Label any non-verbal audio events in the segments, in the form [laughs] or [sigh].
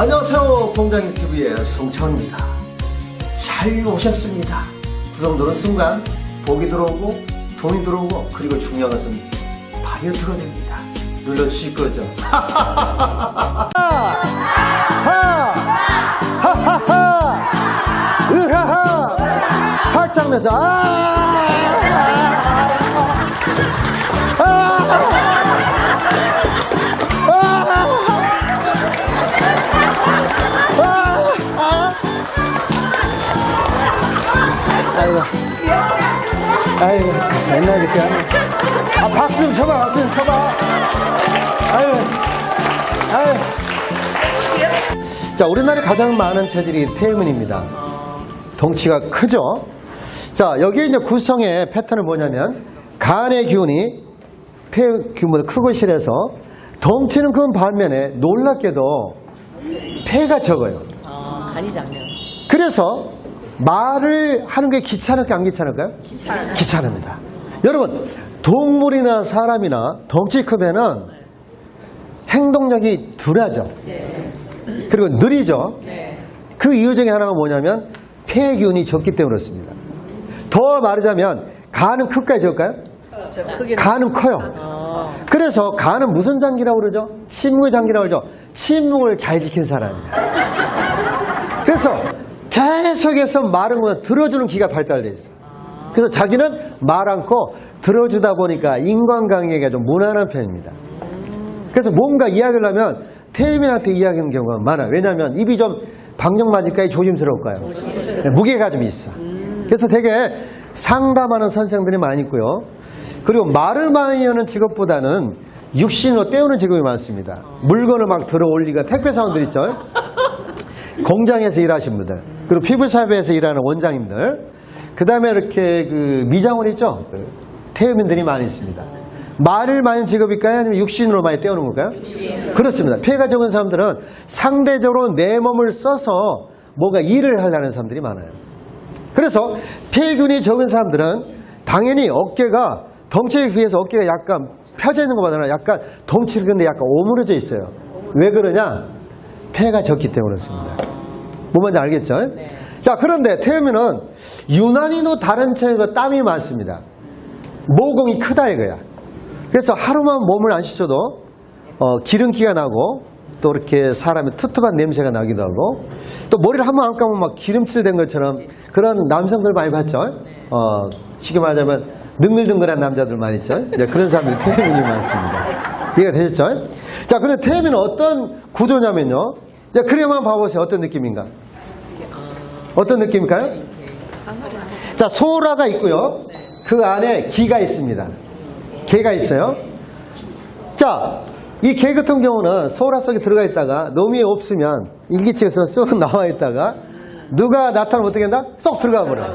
안녕하세요. 공장인 TV의 성차입니다. 잘 오셨습니다. 구성 누른 순간 복이 들어오고 돈이 들어오고 그리고 중요한 것은 다이어트가 됩니다. 눌러주실 거죠? 으하하! 팔짱 내서, 아! 아! 아이고. 아이고, 옛날 그치 않아. 아, 박수 좀 쳐봐, 박수 좀 쳐봐. 아이고. 아이고. 자, 우리나라에 가장 많은 체질이 태음인입니다. 덩치가 크죠? 자, 여기에 이제 구성의 패턴은 뭐냐면, 간의 기운이 폐 기운보다 크고 실해서 덩치는 큰 반면에 놀랍게도 폐가 적어요. 어, 간이 작네요. 그래서 말을 하는 게 귀찮을까 안 귀찮을까요? 귀찮습니다. 여러분 동물이나 사람이나 덩치 크면은 행동력이 덜하죠. 그리고 느리죠. 네. 그 이유 중에 하나가 뭐냐면 폐기운이 적기 때문에 그렇습니다. 더 말하자면 간은 클까요 적을까요? 저 크게. 간은 커요. 어, 그래서 간은 무슨 장기라고 그러죠? 침묵의 장기라고 그러죠. 침묵을 잘 지킨 사람이다. 그래서 계속해서 말은 거는 들어주는 기가 발달돼 있어. 그래서 자기는 말 않고 들어주다 보니까 인간관계가 좀 무난한 편입니다. 그래서 뭔가 이야기를 하면 태임인한테 이야기하는 경우가 많아요. 왜냐하면 입이 좀 방정 맞을까요? 조심스러울까요? 네, 무게가 좀 있어. 그래서 되게 상담하는 선생들이 많이 있고요. 그리고 말을 많이 하는 직업보다는 육신으로 때우는 직업이 많습니다. 물건을 막 들어 올리가 택배 사원들 있죠. 공장에서 일하신 분들, 그리고 피부샵에서 일하는 원장님들, 그 다음에 이렇게 그 미장원 있죠? 태음인들이 많이 있습니다. 말을 많이 직업일까요? 아니면 육신으로 많이 때우는 걸까요? 그렇습니다. 폐가 적은 사람들은 상대적으로 내 몸을 써서 뭔가 일을 하려는 사람들이 많아요. 그래서 폐균이 적은 사람들은 당연히 어깨가 덩치에 비해서 어깨가 약간 펴져 있는 것보다는 약간 덩치가 근데 약간 오므려져 있어요. 왜 그러냐? 폐가 적기 때문에 그렇습니다. 뭐 뭔지 알겠죠? 자, 그런데 태음이는 유난히도 다른 체형과 땀이 많습니다. 모공이 크다 이거야. 그래서 하루만 몸을 안 씻어도 어, 기름기가 나고 또 이렇게 사람의 투투한 냄새가 나기도 하고 또 머리를 한 번 안 감으면 막 기름칠 된 것처럼 그런 남성들 많이 봤죠? 어, 쉽게 말하자면 능글능글한 남자들 많이 있죠? 이제 그런 사람들이 [laughs] 태음인이 많습니다. 이해가 되셨죠? 자, 근데 태음인은 어떤 구조냐면요. 자, 그림만 봐보세요. 어떤 느낌인가? 어떤 느낌일까요? 자, 소라가 있고요. 그 안에 기가 있습니다. 개가 있어요. 자, 이 개 같은 경우는 소라 속에 들어가 있다가 놈이 없으면 일기치에서 쑥 [laughs] 나와 있다가 누가 나타나면 어떻게 한다? 쏙 들어가 버려요.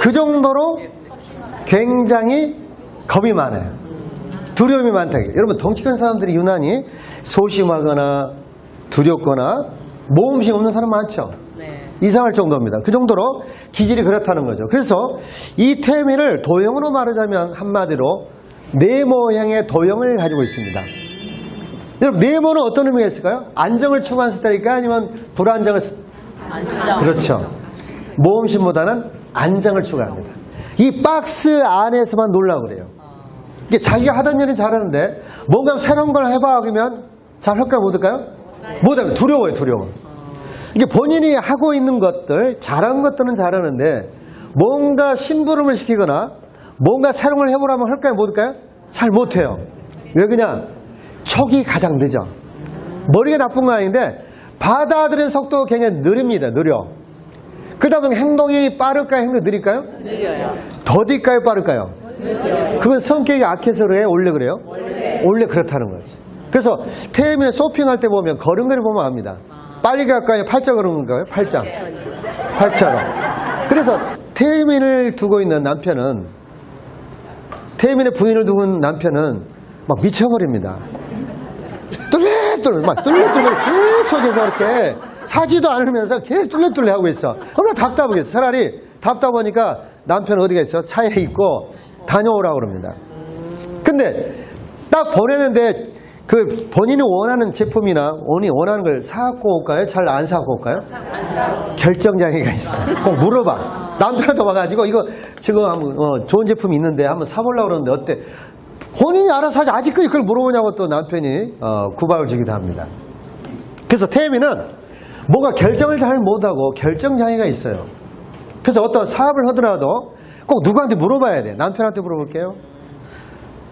그 정도로 굉장히 겁이 많아요. 두려움이 많다. 여러분, 덩치 큰 사람들이 유난히 소심하거나 두렵거나 모험심 없는 사람 많죠? 네. 이상할 정도입니다. 그 정도로 기질이 그렇다는 거죠. 그래서 이 태민을 도형으로 말하자면 한마디로 네모형의 도형을 가지고 있습니다. 여러분, 네모는 어떤 의미가 있을까요? 안정을 추구하는 스타일일까요? 아니면 불안정을 안정. 그렇죠. 모험심보다는 안정을 추구합니다. 이 박스 안에서만 놀라고 그래요. 이게 자기가 하던 일은 잘하는데 뭔가 새로운 걸 해봐 그러면 잘 할까요? 못할까요? 못하면 두려워요, 두려워. 이게 본인이 하고 있는 것들, 잘한 것들은 잘하는데 뭔가 심부름을 시키거나 뭔가 새로운 걸 해보라면 할까요? 못할까요? 잘 못해요. 왜 그냥 촉이 가장 늦어. 머리가 나쁜 건 아닌데 받아들이는 속도가 굉장히 느립니다. 느려. 그러다 보니 행동이 빠를까요? 행동이 느릴까요? 느려요. 더딜까요? 빠를까요? 그건 성격이 악해서 그래요? 원래 그래요? 원래 그렇다는 거지. 그래서 태음이나 쇼핑할 때 보면 걸음걸이 보면 압니다. 빨리 갈까요? 팔자 걸음인가요? 팔자. 팔자로. 그래서 태음인을 두고 있는 남편은 태음인의 부인을 두고 있는 남편은 막 미쳐버립니다. 뚫레뚫레 막 뚫레뚫레 계속해서 이렇게 사지도 않으면서 계속 뚫레뚫레 하고 있어. 얼마나 답답하겠어. 차라리 답답하니까 남편 어디가 있어? 차에 있고 다녀오라고 그럽니다. 근데 딱 보내는데 그 본인이 원하는 제품이나 본인이 원하는 걸 사갖고 올까요? 잘 안 사갖고 올까요? 결정장애가 있어. [laughs] 꼭 물어봐. 남편한테 와가지고 이거 지금 한번 어, 좋은 제품이 있는데 한번 사보려고 그러는데 어때? 본인이 알아서 하지 아직까지 그걸 물어보냐고 또 남편이 어, 구박을 주기도 합니다. 그래서 태미는 뭔가 결정을 잘 못하고 결정장애가 있어요. 그래서 어떤 사업을 하더라도 꼭 누구한테 물어봐야 돼. 남편한테 물어볼게요.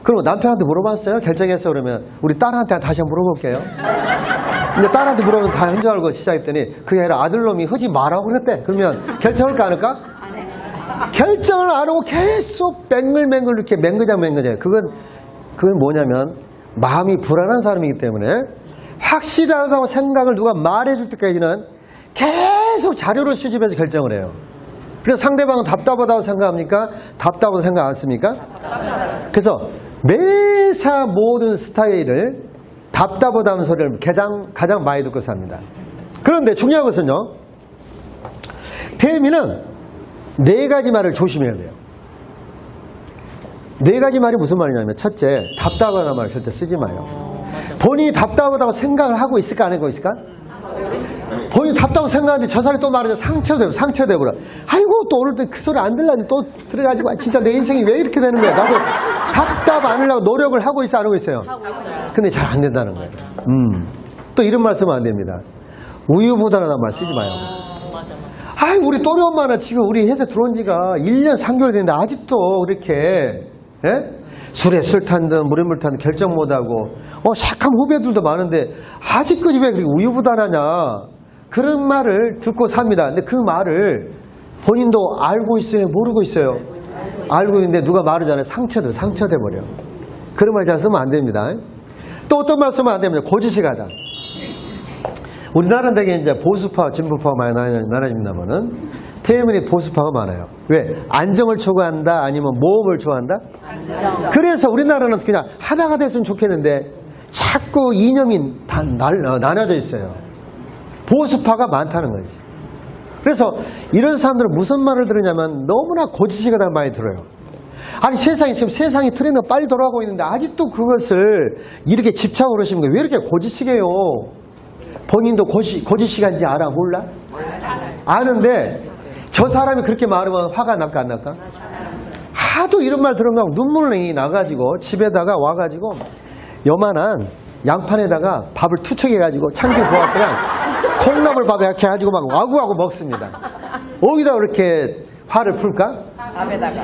그리고 남편한테 물어봤어요? 결정했어 그러면 우리 딸한테 다시 한번 물어볼게요. 근데 딸한테 물어보면 다 한 줄 알고 시작했더니 그게 아니라 아들놈이 하지 말라고 그랬대. 그러면 결정할까 안 할까? 결정을 안 하고 계속 맹글맹글 이렇게 맹그장 맹그장. 그건 그건 뭐냐면 마음이 불안한 사람이기 때문에 확실하다고 생각을 누가 말해줄 때까지는 계속 자료를 수집해서 결정을 해요. 그래서 상대방은 답답하다고 생각합니까? 답답하다고 생각 안 씁니까? 그래서 매사 모든 스타일을 답답하다는 소리를 가장, 가장 많이 듣고 삽니다. 그런데 중요한 것은요, 태미는 네 가지 말을 조심해야 돼요. 네 가지 말이 무슨 말이냐면, 첫째, 답답하다는 말을 절대 쓰지 마요. 본인이 답답하다고 생각을 하고 있을까, 안 하고 있을까? 답답하고 생각하는데 저 사람이 또 말하자 상처되고 상처되고 그래. 아이고 또 오늘 또그 소리 안 들라니 또 그래가지고 아, 진짜 내 인생이 왜 이렇게 되는 거야. 나도 답답 안 하려고 노력을 하고 있어 안 하고 있어요. 근데 잘 안 된다는 거예요. 음. 또 이런 말씀은 안 됩니다. 우유부단하다는 말 쓰지 마요. 아이 우리 또래 엄마는 지금 우리 회사 들어온 지가 1년 3개월 됐는데 아직도 그렇게 예? 술에 술 탄 듯 물에 물 탄 듯 결정 못하고 어 착한 후배들도 많은데 아직까지 왜 그렇게 우유부단하냐 그런 말을 듣고 삽니다. 근데 그 말을 본인도 알고 있어요? 모르고 있어요? 알고 있는데 누가 말하잖아요. 상처돼, 상처돼 버려. 그런 말 잘 쓰면 안 됩니다. 또 어떤 말 쓰면 안 됩니다. 고지식 하다. 우리나라는 되게 이제 보수파, 진보파가 많이 나눠집니다만은 태음인이 보수파가 많아요. 왜? 안정을 추구한다? 아니면 모험을 좋아한다? 그래서 우리나라는 그냥 하나가 됐으면 좋겠는데 자꾸 이념이 다 날- 어, 나눠져 있어요. 보수파가 많다는 거지. 그래서 이런 사람들은 무슨 말을 들으냐면 너무나 고지식하다는 말이 들어요. 아니 세상이 지금 세상이 트렌드가 빨리 돌아가고 있는데 아직도 그것을 이렇게 집착을 하시는 거예요. 왜 이렇게 고지식해요? 본인도 고지, 고지식한지 알아? 몰라? 아는데 저 사람이 그렇게 말하면 화가 날까 안 날까? 하도 이런 말 들은 거 눈물이 나가지고 집에다가 와가지고 요만한 양판에다가 밥을 투척해가지고 참기 보았더니 콩나물 밥 이렇게 해가지고 막 와구와구 먹습니다. 어디다 그렇게 화를 풀까?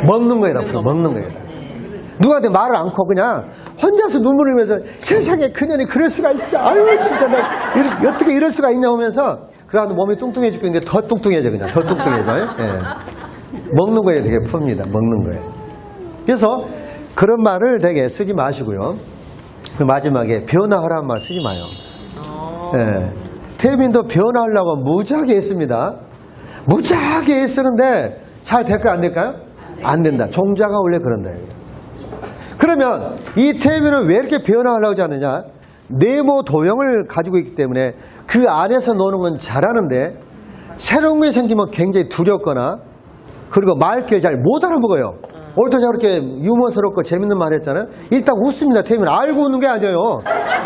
먹는 거에다 풀어, 먹는 거에다. 누구한테 말을 않고 그냥 혼자서 눈물 흘리면서 세상에 그년이 그럴 수가 있어. 아유, 진짜 내가 이럴- 어떻게 이럴 수가 있냐 하면서 그래도 몸이 뚱뚱해 죽겠는데 더 뚱뚱해져, 그냥. 더 뚱뚱해져요. 예. 먹는 거에 되게 풉니다. 먹는 거에. 그래서 그런 말을 되게 쓰지 마시고요. 그 마지막에 변화하라는 말 쓰지 마요. 예. 태민도 변화하려고 무지하게 했습니다. 무지하게 애쓰는데 잘 될까요? 안 될까요? 안 된다. 종자가 원래 그런다. 그러면 이 태민은 왜 이렇게 변화하려고 하지 않느냐? 네모 도형을 가지고 있기 때문에 그 안에서 노는 건 잘하는데 새로운 게 생기면 굉장히 두렵거나 그리고 말귀를 잘 못 알아먹어요. 오늘도 저렇게 유머스럽고 재밌는 말 했잖아요. 일단 웃습니다. 태민 알고 웃는 게 아니에요.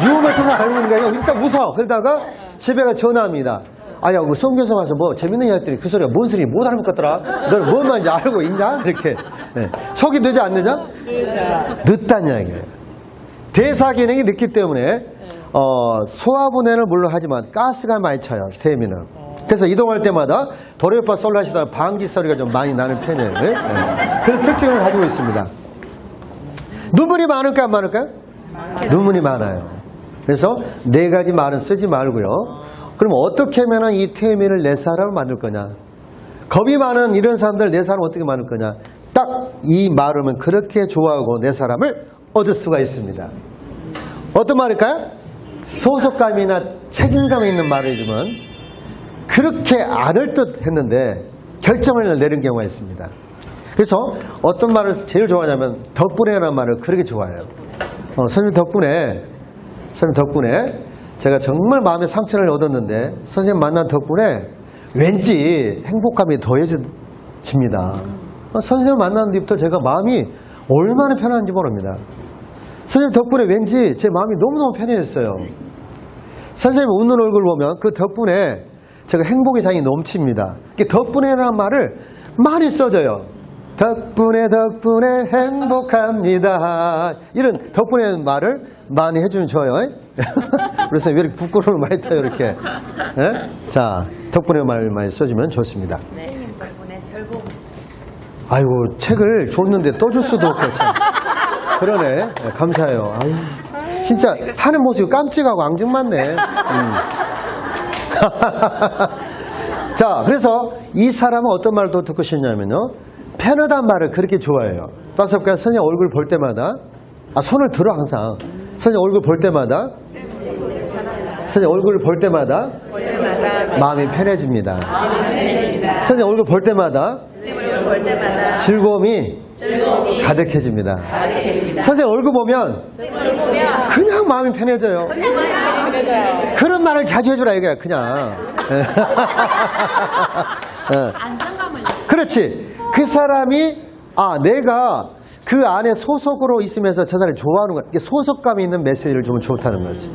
유머 쳐서 알고 웃는 게 아니고 일단 웃어. 그러다가 집에 가 전화합니다. 아야, 그 성교사 가서 뭐 재밌는 이야기 했더니 그 소리가 뭔 소리 못 알아먹겠더라. 너는 뭔 말인지 알고 있냐? 이렇게. 네. 척이 늦지 안 늦어? 늦다는 이야기예요. 대사 기능이 늦기 때문에 어, 소화분해는 물론 하지만 가스가 많이 차요. 태미는. 그래서 이동할 때마다 솔로 하시다가 방귀 소리가 좀 많이 나는 편이에요. 네? 그런 특징을 가지고 있습니다. 눈물이 많을까 안 많을까요? 눈물이 많아요. 그래서 네 가지 말은 쓰지 말고요. 그럼 어떻게 하면 이 태미를 내 사람을 만들 거냐? 겁이 많은 이런 사람들 내 사람 어떻게 만들 거냐? 딱 이 말하면 그렇게 좋아하고 내 사람을 얻을 수가 있습니다. 어떤 말일까요? 소속감이나 책임감 있는 말이지만 그렇게 안을 듯 했는데 결정을 내린 경우가 있습니다. 그래서 어떤 말을 제일 좋아하냐면 덕분에라는 말을 그렇게 좋아해요. 어, 선생님 덕분에 선생님 덕분에 제가 정말 마음의 상처를 얻었는데 선생님 만난 덕분에 왠지 행복감이 더해집니다. 어, 선생님 만난 뒤부터 제가 마음이 얼마나 편한지 모릅니다. 선생님 덕분에 왠지 제 마음이 너무너무 편해졌어요. 선생님 웃는 얼굴 보면 그 덕분에 제가 행복의 장이 넘칩니다. 덕분에라는 말을 많이 써줘요. 덕분에 덕분에 행복합니다. 이런 덕분에 말을 많이 해주면 좋아요. [laughs] 그래서 왜 이렇게 부끄러움을 많이 타요, 이렇게. 예? 자, 덕분에 말 많이 써주면 좋습니다. 덕분에 즐거움. 아이고, 책을 줬는데 또줄 수도 없고, 참. 그러네. 예, 감사해요. 아유, 진짜 하는 모습이 깜찍하고 앙증맞네. 음. [laughs] 자, 그래서 이 사람은 어떤 또 듣고 싶냐면요. 편하단 말을 그렇게 좋아해요. 따서 그냥 선생님 얼굴 볼 때마다, 아, 손을 들어, 항상. 선생님 얼굴 볼 때마다, 선생님 얼굴을 볼 때마다, 마음이 편해집니다. 선생님 얼굴 볼 때마다, 볼 때마다 즐거움이, 가득해집니다. 선생님 얼굴 보면, 그냥 마음이 편해져요. 그런 말을 자주 해주라 이거야 그냥. 예. [laughs] 안정감을 그렇지. 그 사람이 아 내가 그 안에 소속으로 있으면서 저 사람이 좋아하는 거야 이게 소속감이 있는 메시지를 주면 좋다는 거지.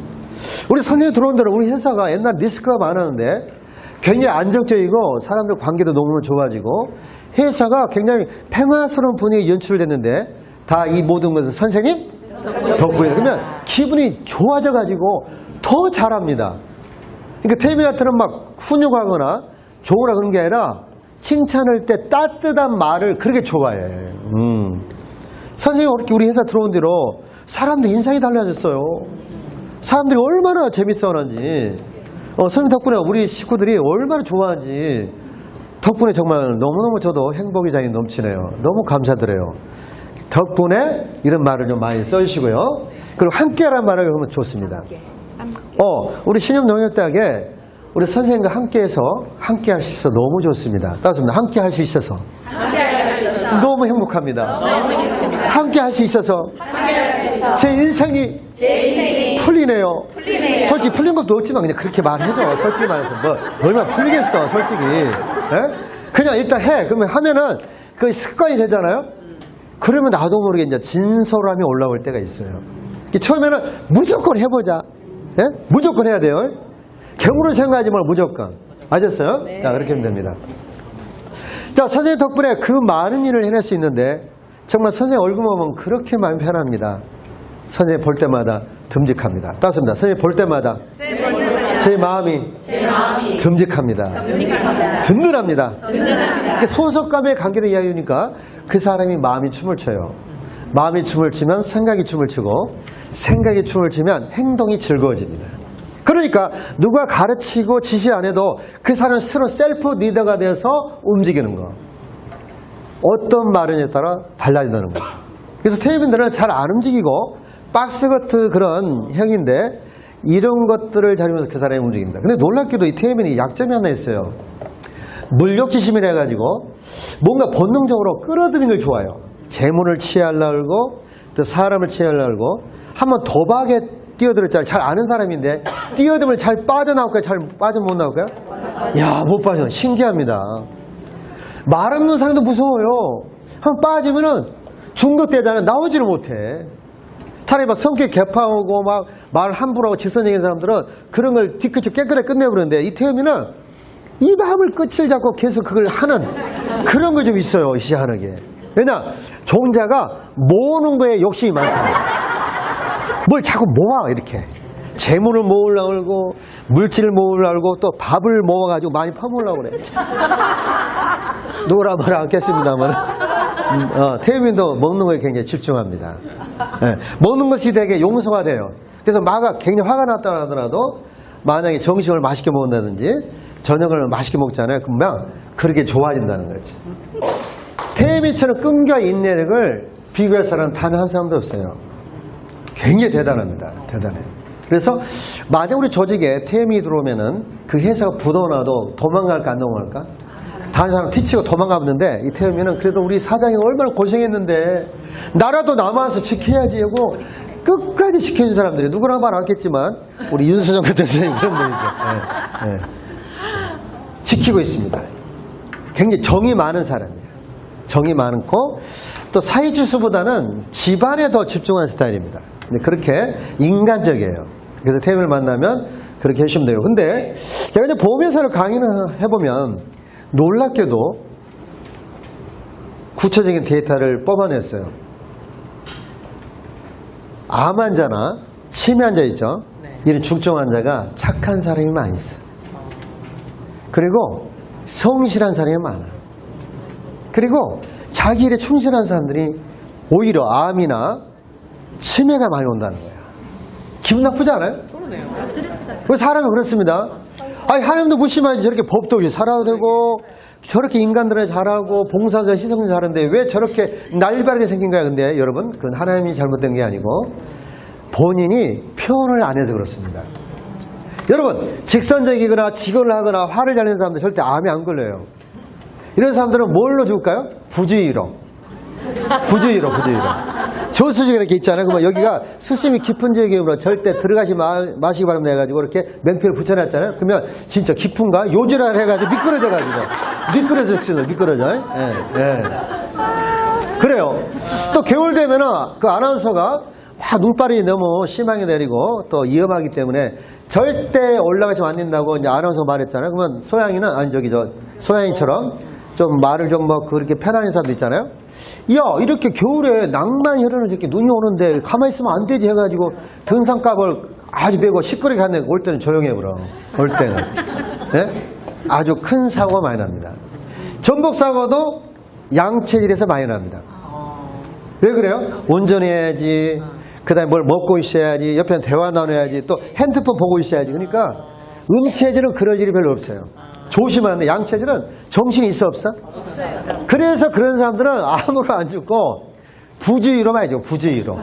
우리 선생님 들어온 데는 우리 회사가 옛날 리스크가 많았는데 굉장히 안정적이고 사람들 관계도 너무 좋아지고 회사가 굉장히 평화스러운 분위기 연출됐는데 다 이 모든 것은 선생님 덕분에 그러면 기분이 좋아져 가지고 더 잘합니다. 그러니까 태민한테는 막 훈육하거나 좋으라 그런 게 아니라 칭찬할 때 따뜻한 말을 그렇게 좋아해. 음. 선생님 이렇게 우리 회사 들어온 뒤로 사람들 인상이 달라졌어요. 사람들이 얼마나 재밌어 하는지. 어, 선생님 덕분에 우리 식구들이 얼마나 좋아하는지. 덕분에 정말 너무너무 저도 행복의 장이 넘치네요. 너무 감사드려요. 덕분에 이런 말을 좀 많이 써주시고요. 그리고 함께라는 말을 하면 좋습니다. 어, 우리 신협농협대학에 우리 선생님과 함께해서 함께 할 수 있어서 너무 좋습니다. 따뜻합니다. 함께 할 수 있어서. 너무 행복합니다. 함께 할 수 있어서. 제 인생이 풀리네요. 솔직히 풀린 것도 없지만 그냥 그렇게 말해줘. 솔직히 말해서. 뭐, 얼마나 풀리겠어, 솔직히. 예? 그냥 일단 해. 그러면 하면은 그 습관이 되잖아요. 그러면 나도 모르게 이제 진솔함이 올라올 때가 있어요. 이 처음에는 무조건 해보자. 예? 무조건 해야 돼요. 경우를 생각하지 말고 무조건. 아셨어요? 자, 그렇게 하면 됩니다. 자, 선생님 덕분에 그 많은 일을 해낼 수 있는데 정말 선생님 얼굴 보면 그렇게 마음 편합니다. 선생님 볼 때마다 듬직합니다. 따습니다. 선생님 볼 때마다 제 마음이, 듬직합니다. 든든합니다. 이게 소속감에 관계된 이야기니까 그 사람이 마음이 춤을 춰요. 마음이 춤을 추면 생각이 춤을 추고 생각이 춤을 추면 행동이 즐거워집니다. 그러니까 누가 가르치고 지시 안 해도 그 사람은 스스로 셀프 리더가 되어서 움직이는 거. 어떤 말은에 따라 달라진다는 거죠. 그래서 테이블들은 잘 안 움직이고 박스 같은 그런 형인데 이런 것들을 잘하면서 그 사람이 움직입니다. 근데 놀랍게도 이 테이블이 약점이 하나 있어요. 물욕지심이라 해가지고 뭔가 본능적으로 끌어들이는 걸 좋아해요. 재물을 취하려고 또 사람을 취하려고 한번 도박에 뛰어들었잖아요. 잘 아는 사람인데 뛰어들면 잘 빠져나올까요? 잘 빠져 못 나올까요? 야, 못 빠져. 신기합니다. 말 없는 사람도 무서워요. 한번 빠지면은 중독되잖아요. 나오지를 못해. 차라리 막 성격 개파하고 막 말 함부로 하고 직선적인 사람들은 그런 걸 뒤끝이 깨끗하게 끝내버리는데 이 태음이는 이 마음을 끝을 잡고 계속 그걸 하는 그런 거 좀 있어요. 희한하게. 왜냐? 종자가 모으는 거에 욕심이 많다. 뭘 자꾸 모아 이렇게. 재물을 모으려고 그러고 물질을 모으려고 그러고 또 밥을 모아가지고 많이 퍼먹으려고 그래. 누구라 말 않겠습니다만. 음, 어, 태민도 먹는 거에 굉장히 집중합니다. 예, 먹는 것이 되게 용서가 돼요. 그래서 마가 굉장히 화가 났다 하더라도 만약에 정식을 맛있게 먹는다든지 저녁을 맛있게 먹잖아요. 그러면 그렇게 좋아진다는 거지. 태민처럼 끈과 인내력을 비교할 사람은 단 한 사람도 없어요. 굉장히 대단합니다. 대단해요. 그래서 만약 우리 조직에 태임이 들어오면은 그 회사가 부도나도 도망갈까 안 도망갈까? 다른 사람 뒤치고 도망가는데 이 태임이는 그래도 우리 사장이 얼마나 고생했는데 나라도 남아서 지켜야지 하고 끝까지 지켜준 사람들이 누구나 말 않겠지만 우리 윤수정 같은 선생님 그런 분이죠. 예, 예. 지키고 있습니다. 굉장히 정이 많은 사람이에요. 정이 많고 또 사회주수보다는 집안에 더 집중하는 스타일입니다. 그렇게 인간적이에요. 그래서 태임을 만나면 그렇게 해주시면 돼요. 근데 제가 이제 보험회사를 강의를 해보면 놀랍게도 구체적인 데이터를 뽑아냈어요. 암 환자나 치매 환자 있죠? 네. 이런 중증 환자가 착한 사람이 많이 있어요. 그리고 성실한 사람이 많아. 그리고 자기 일에 충실한 사람들이 오히려 암이나 치매가 많이 온다는 거야. 기분 나쁘지 않아요? 그러네요. 왜 사람이 그렇습니다. 아니, 하나님도 무심하지 저렇게 법도 살아도 되고, 저렇게 인간들을 잘하고, 봉사자, 희생 잘하는데 왜 저렇게 날바르게 생긴 거야, 근데 여러분? 그건 하나님이 잘못된 게 아니고, 본인이 표현을 안 해서 그렇습니다. 여러분, 직선적이거나 직언을 하거나 화를 잘 내는 사람들 절대 암이 안 걸려요. 이런 사람들은 뭘로 죽을까요? 부주의로. 부주의로, 부주의로. 저수지가 이렇게 있잖아요. 그러면 여기가 수심이 깊은 지역이므로 절대 들어가지 마, 마시기 바랍니다 해가지고 이렇게 맹표를 붙여놨잖아요. 그러면 진짜 깊은가? 요지랄 해가지고 미끄러져가지고. 미끄러져, 진짜 미끄러져. 예, 예. 그래요. 또 겨울 되면은 그 아나운서가 와, 눈발이 너무 심하게 내리고 또 위험하기 때문에 절대 올라가시면 안 된다고 이제 아나운서 말했잖아요. 그러면 소양이는 아니 저기 저 소양이처럼 좀 말을 좀 뭐 그렇게 편안한 사람도 있잖아요. 야 이렇게 겨울에 낭만 혈흔을 이렇게 눈이 오는데 가만히 있으면 안 되지 해가지고 등산값을 아주 매고 시끄럽게 하는데 올 때는 조용해 그럼 올 때는 예? [laughs] 아주 큰 사고가 많이 납니다. 전복 사고도 양체질에서 많이 납니다. 왜 그래요? 운전해야지. 그 다음에 뭘 먹고 있어야지. 옆에 대화 나눠야지. 또 핸드폰 보고 있어야지. 그러니까 음체질은 그럴 일이 별로 없어요. 조심하는데 양체질은 정신이 있어 없어? 없어요. 그래서 그런 사람들은 암으로 안 죽고 부주의로 말이죠. 부주의로.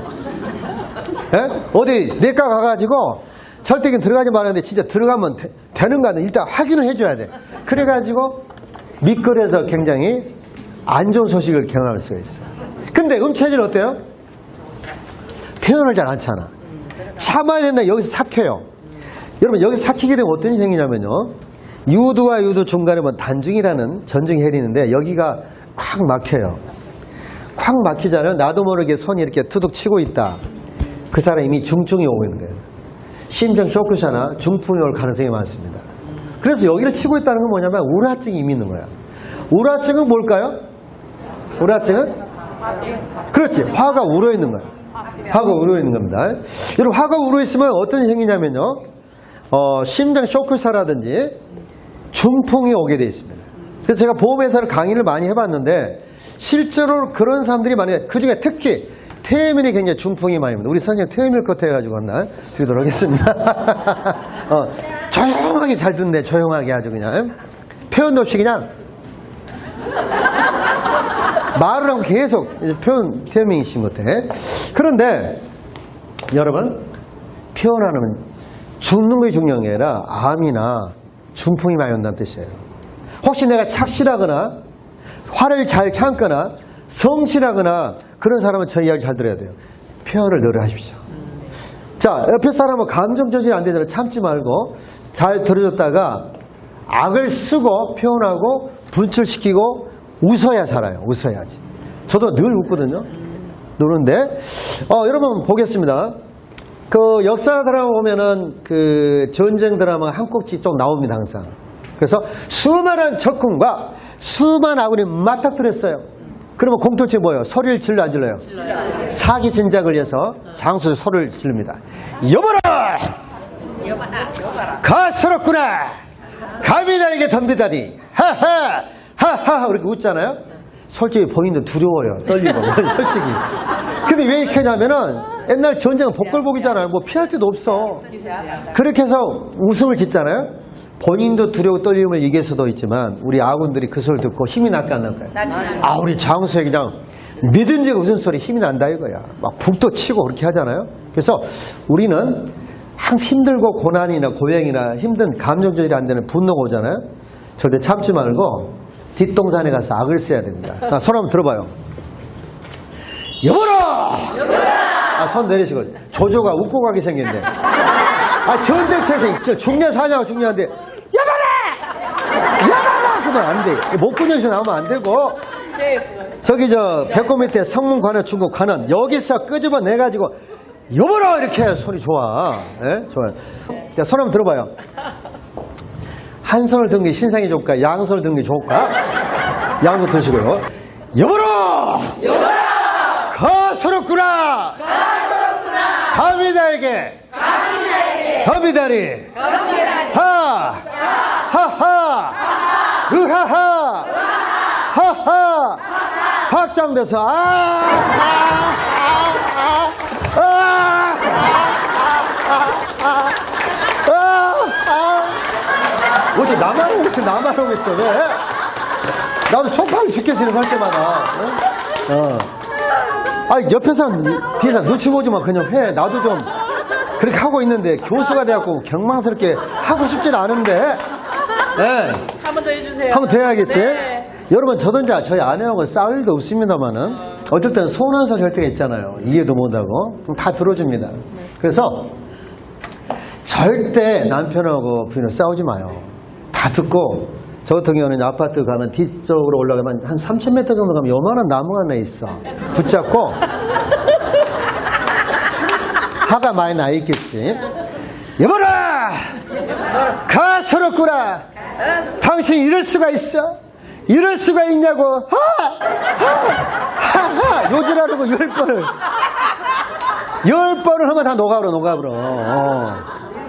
예? 어디 내과 가가지고 절대긴 들어가지 말았는데 진짜 들어가면 되, 되는가 는 일단 확인을 해줘야 돼. 그래가지고 미끌어서 굉장히 안 좋은 소식을 경험할 수가 있어. 근데 음체질 어때요? 표현을 잘안 차나. 참아야 된다. 여기서 삭혀요. 여러분 여기서 삭히게 되면 어떤 일이 생기냐면요. 유두와 유두 중간에 뭐 단중이라는 전중이 해리는데 여기가 콱 막혀요. 콱 막히잖아요. 나도 모르게 손이 이렇게 투둑 치고 있다. 그 사람 이미 중증이 오고 있는 거예요. 심정 쇼크샤나 중풍이 올 가능성이 많습니다. 그래서 여기를 치고 있다는 건 뭐냐면 우라증이 이미 있는 거야. 우라증은 뭘까요? 우라증은? 그렇지. 화가 우러 있는 거야. 화가 우러 있는 겁니다. 여러분, 화가 우러 있으면 어떤 생기냐면요. 어, 심장 쇼크사라든지 중풍이 오게 돼 있습니다. 그래서 제가 보험회사를 강의를 많이 해봤는데 실제로 그런 사람들이 많이 그 중에 특히 태음인이 굉장히 중풍이 많이 옵니다. 우리 선생님 태음일 것 해가지고 하나 드리도록 하겠습니다. [laughs] 어, 조용하게 잘 듣네, 조용하게 아주 그냥. 표현도 없이 그냥 말을 하고 계속 표현, 태음이신 것 같아. 그런데 여러분, 표현하는 죽는 것이 중요한 게 아니라 암이나 중풍이 많이 온다는 뜻이에요. 혹시 내가 착실하거나 화를 잘 참거나 성실하거나 그런 사람은 저 이야기 잘 들어야 돼요. 표현을 늘 하십시오. 자, 옆에 사람은 감정 조절이 안 되잖아요. 참지 말고 잘 들어줬다가 악을 쓰고 표현하고 분출시키고 웃어야 살아요. 웃어야지. 저도 늘 웃거든요. 노는데 어, 여러분 보겠습니다. 그 역사 드라마 보면은 그 전쟁 드라마 한 꼭지 쪽 나옵니다 항상. 그래서 수많은 적군과 수많은 아군이 맞닥뜨렸어요. 그러면 공통점이 뭐예요? 소리를 질러 안 질러요? 사기 진작을 위해서 장수에서 소리를 지릅니다. 여보라! 가스럽구나! 감히 나에게 덤비다니! 하하! 하하! 이렇게 웃잖아요? 솔직히 본인도 두려워요. 떨리고. [laughs] 솔직히. 근데 왜 이렇게 하냐면은 옛날 전쟁은 복걸복이잖아요. 뭐 피할 데도 없어. 그렇게 해서 웃음을 짓잖아요. 본인도 두려워 떨림을 이길 수도 있지만 우리 아군들이 그 소리를 듣고 힘이 날까 안 날까요? 아 우리 장수에 그냥 믿은지 웃은 소리 힘이 난다 이거야. 막 북도 치고 그렇게 하잖아요. 그래서 우리는 항상 힘들고 고난이나 고행이나 힘든 감정 조절이 안 되는 분노가 오잖아요. 절대 참지 말고 뒷동산에 가서 악을 써야 됩니다. 자, 손 한번 들어봐요. 여보라! 아, 손 내리시고. 조조가 웃고 가게 생겼네. 아, 전쟁체에서 중년 사냐가 중요한데, 여보라! 여보라! 그러면 안 돼. 목구녕에서 나오면 안 되고, 저기 저, 배꼽 밑에 성문 관원, 중국 관원, 여기서 끄집어 내 가지고, 여보라 이렇게 해야 손이 좋아. 예? 좋아요. 자, 손 한번 들어봐요. 한 손을 든 게 신상이 좋을까? 양 손을 든 게 좋을까? 양손 드시고요. 여보라! 여보라! 거스럽구나! 가미다에게! 가미다리! 하! 하하! 으하하! 하하! 확장돼서 아! 아! 아! 아! 아! 아! 어째 나만 하고 있어, 나만 하고 있어, 왜? 나도 초파를 죽겠으니 할 때마다. 어? 어. 아니, 옆에 사람, 뒤에 사람 눈치 보지 마, 그냥 해. 나도 좀 그렇게 하고 있는데, 교수가 돼갖고 경망스럽게 하고 싶진 않은데, 예. 한 번 더 해주세요. 한 번 더 해야겠지? 네. 여러분, 저도 이제 저희 아내하고 싸울 일도 없습니다만은, 어쩔 때는 할 때가 있잖아요. 이해도 못하고. 그럼 다 들어줍니다. 그래서, 절대 남편하고 부인은 싸우지 마요. 다 듣고, 저 같은 경우는 아파트 가면 뒤쪽으로 올라가면 한 30m 정도 가면 요만한 나무가 하나 있어. 붙잡고, [laughs] 화가 많이 나 있겠지. 여보라! 가스럽구나! 당신 이럴 수가 있어? 이럴 수가 있냐고! 하! 하! 하! 요지라고 열 번을. 열 번을 하면 다 녹아버려, 녹아버려. 어.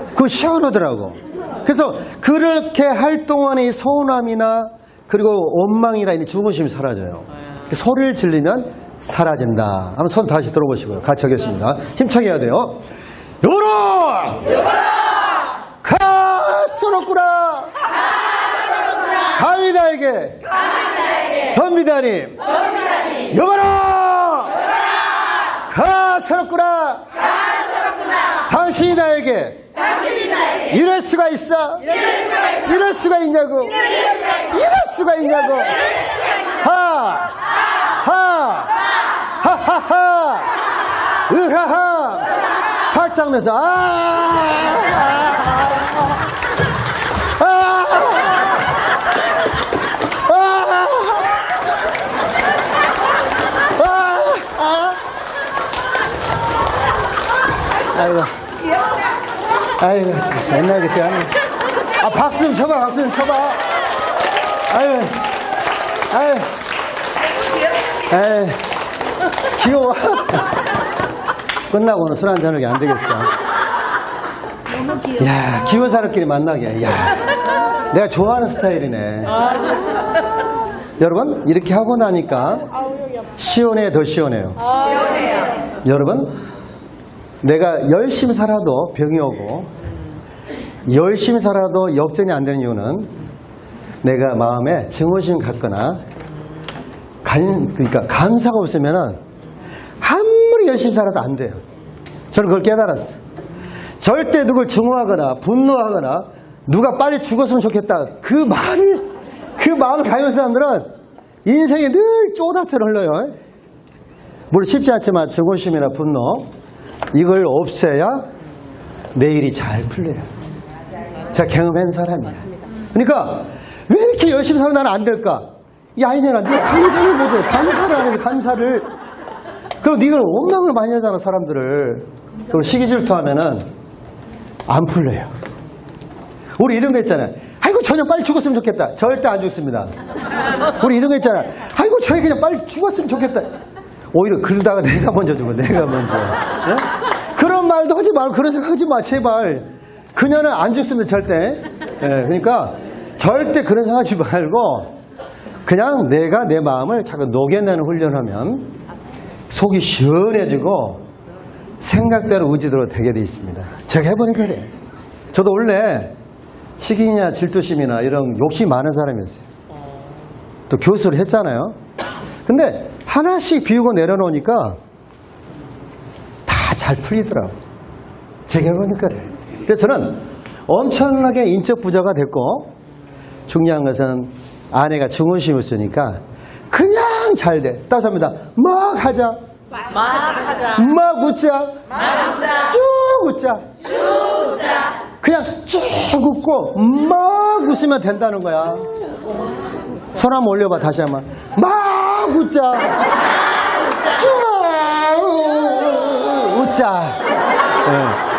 그거 시원하더라고. 그래서 그렇게 할 동안의 서운함이나 그리고 원망이나 이 죽음심이 사라져요. 소리를 질리면 사라진다. 한번 손 다시 들어보시고요. 같이 하겠습니다. 힘차게 해야 돼요. 여보라! 가스럽구나! 가위다에게! 덤비다님! 여보라! 가스럽구나! 당신이 나에게! 이럴 수가 있어? 이럴 수가 있냐고! 이럴 수가 있냐고! 하! 하! 하하하! 으하하! 팔짱 내서 아! 아! 아! 아! 아! 아이고. 아이고, 진짜 옛날 같지 않네. 아, 박수 좀 쳐봐, 박수 좀 쳐봐. 아유, 아유. 아유, 귀여워. [laughs] 끝나고는 술 한잔하게 안 되겠어. 너무 귀여워. 야, 귀여운 사람끼리 만나게. 야, 내가 좋아하는 스타일이네. 여러분, 이렇게 하고 나니까 시원해, 더 시원해요. 여러분, 내가 열심히 살아도 병이 오고, 열심히 살아도 역전이 안 되는 이유는 내가 마음에 증오심 갖거나, 간, 그러니까 감사가 없으면은 아무리 열심히 살아도 안 돼요. 저는 그걸 깨달았어. 절대 누굴 증오하거나 분노하거나 누가 빨리 죽었으면 좋겠다. 그 말을, 그 마음을 가진 사람들은 인생이 늘 쪼다처럼 흘러요. 물론 쉽지 않지만 증오심이나 분노, 이걸 없애야 내일이 잘 풀려요. 제가 경험한 사람이에요. 그러니까 왜 이렇게 열심히 살면 나는 안 될까? 이 아이네가 네가 감사를 못해. 감사를 안 해서 감사를. 그럼 네가 원망을 많이 하잖아, 사람들을. 그럼 시기 질투하면은 안 풀려요. 우리 이런 거 있잖아요. 아이고, 저녁 빨리 죽었으면 좋겠다. 절대 안 죽습니다. 우리 이런 거 있잖아요. 아이고, 저희 그냥 빨리 죽었으면 좋겠다. 오히려 그러다가 내가 먼저 죽어, 내가 먼저. 예? 그런 말도 하지 말고 그런 생각 하지 마, 제발. 그녀는 안 죽습니다, 절대. 예, 그러니까 절대 그런 생각 하지 말고 그냥 내가 내 마음을 자꾸 녹여내는 훈련하면 속이 시원해지고 생각대로 의지대로 되게 돼 있습니다. 제가 해보니까 그래. 저도 원래 시기냐 질투심이나 이런 욕심이 많은 사람이었어요. 또 교수를 했잖아요. 근데 하나씩 비우고 내려놓으니까 다 잘 풀리더라고. 제가 해보니까 그래. 그래서 저는 엄청나게 인적 부자가 됐고 중요한 것은 아내가 증오심을 쓰니까 그냥 잘 돼. 따서 합니다. 막 하자. 막 하자. 막 웃자. 쭉 웃자. 그냥 쭉 웃고 막 웃으면 된다는 거야. 손 한번 올려봐 다시 한번. 막 웃자. 쭉 먹자. 예.